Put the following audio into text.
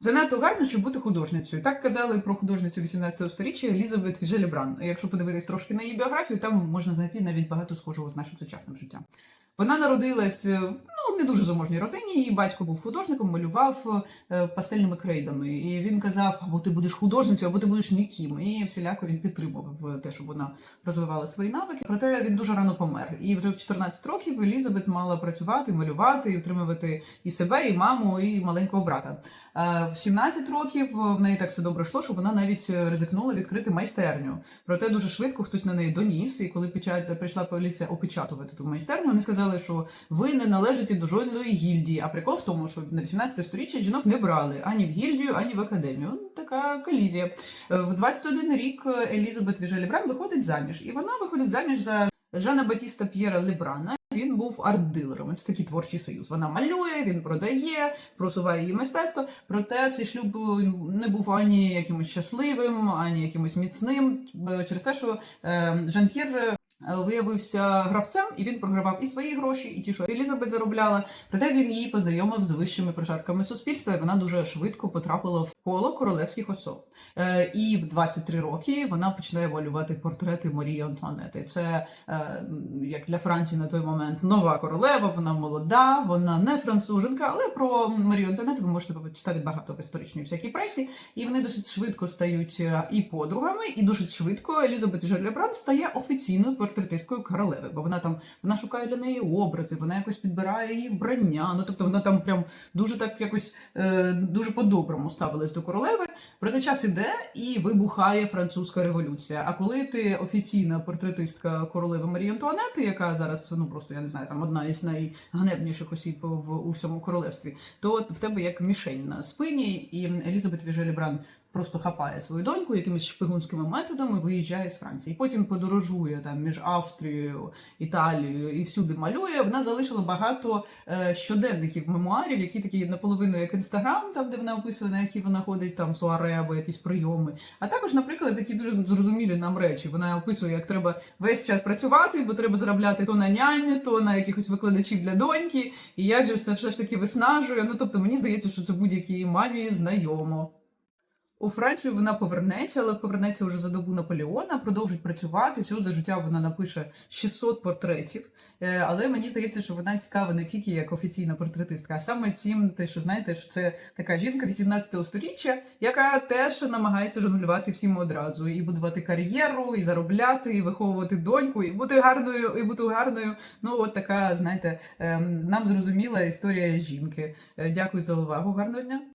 Занадто гарно, щоб бути художницею. Так казали про художницю 18 століття Елізабет Желібран. Якщо подивитись трошки на її біографію, там можна знайти навіть багато схожого з нашим сучасним життям. Вона народилась не дуже заможній родині. Її батько був художником, малював е, пастельними крейдами. І він казав: або ти будеш художницею, або ти будеш ніким. І всіляко він підтримував те, щоб вона розвивала свої навики. Проте він дуже рано помер. І вже в 14 років Елізабет мала працювати, малювати, і утримувати і себе, і маму, і маленького брата. Е, В 17 років в неї так все добре йшло, що вона навіть е, ризикнула відкрити майстерню. Проте дуже швидко хтось на неї доніс. І коли прийшла поліція опечатувати ту майстерню, вони сказали, що ви не належите до жодної гільдії. А прикол в тому, що на 18 сторіччя жінок не брали ані в гільдію, ані в академію. Ну, Така колізія. Е, В 21 рік Елізабет Віжелі Бран виходить заміж, і вона виходить заміж за Жана Батіста П'єра Лебрана. Він був арт-дилером. Це такий творчий союз. Вона малює, він продає, просуває її мистецтво. Проте цей шлюб не був ані якимось щасливим, ані якимось міцним. е, Через те, що е, Жан П'єр е, виявився гравцем, і він програвав і свої гроші, і ті, що Елізабет заробляла. Проте він її познайомив з вищими прошарками суспільства, і вона дуже швидко потрапила в коло королевських особ. Е, І в 23 роки вона починає малювати портрети Марії Антуанети. Це е, як для Франції на той момент нова королева, вона молода, вона не француженка, але про Марію Антуанету ви можете почитати багато в історичній всякій пресі. І вони досить швидко стають е, і подругами, і досить швидко Елізабет Жерлебран стає офіційною портретисткою королеви, бо вона там вона шукає для неї образи, вона якось підбирає її вбрання. Ну тобто вона там прям дуже так якось е, дуже по-доброму ставилась до королеви. Проте час іде і вибухає французька революція. А коли ти офіційна портретистка королеви Марії Антуанети, яка зараз ну просто я не знаю, там одна із найганебніших осіб в у всьому королевстві, то в тебе як мішень на спині, і Елізабет Віжелі Бран просто хапає свою доньку якимись шпигунськими методами, виїжджає з Франції. Потім подорожує там між Австрією, Італією і всюди малює. Вона залишила багато е, щоденників мемуарів, які такі наполовину як інстаграм, там де вона описує, на які вона ходить там суаре або якісь прийоми. А також, наприклад, такі дуже зрозумілі нам речі. Вона описує, як треба весь час працювати, бо треба заробляти то на нянь, то на якихось викладачів для доньки. І же ж це все ж таки виснажує. Ну тобто мені здається, що це будь-якій мамі знайомо. У Францію вона повернеться, але повернеться вже за добу Наполеона, продовжить працювати. Всього за життя вона напише 600 портретів. Е, Але мені здається, що вона цікава не тільки як офіційна портретистка, а саме тим, те, що знаєте, що це така жінка 18 століття, яка теж намагається жонглювати всім одразу і будувати кар'єру, і заробляти, і виховувати доньку, і бути гарною, і бути гарною. Ну, от така, знаєте, ем, нам зрозуміла історія жінки. Е, Дякую за увагу. Гарного дня.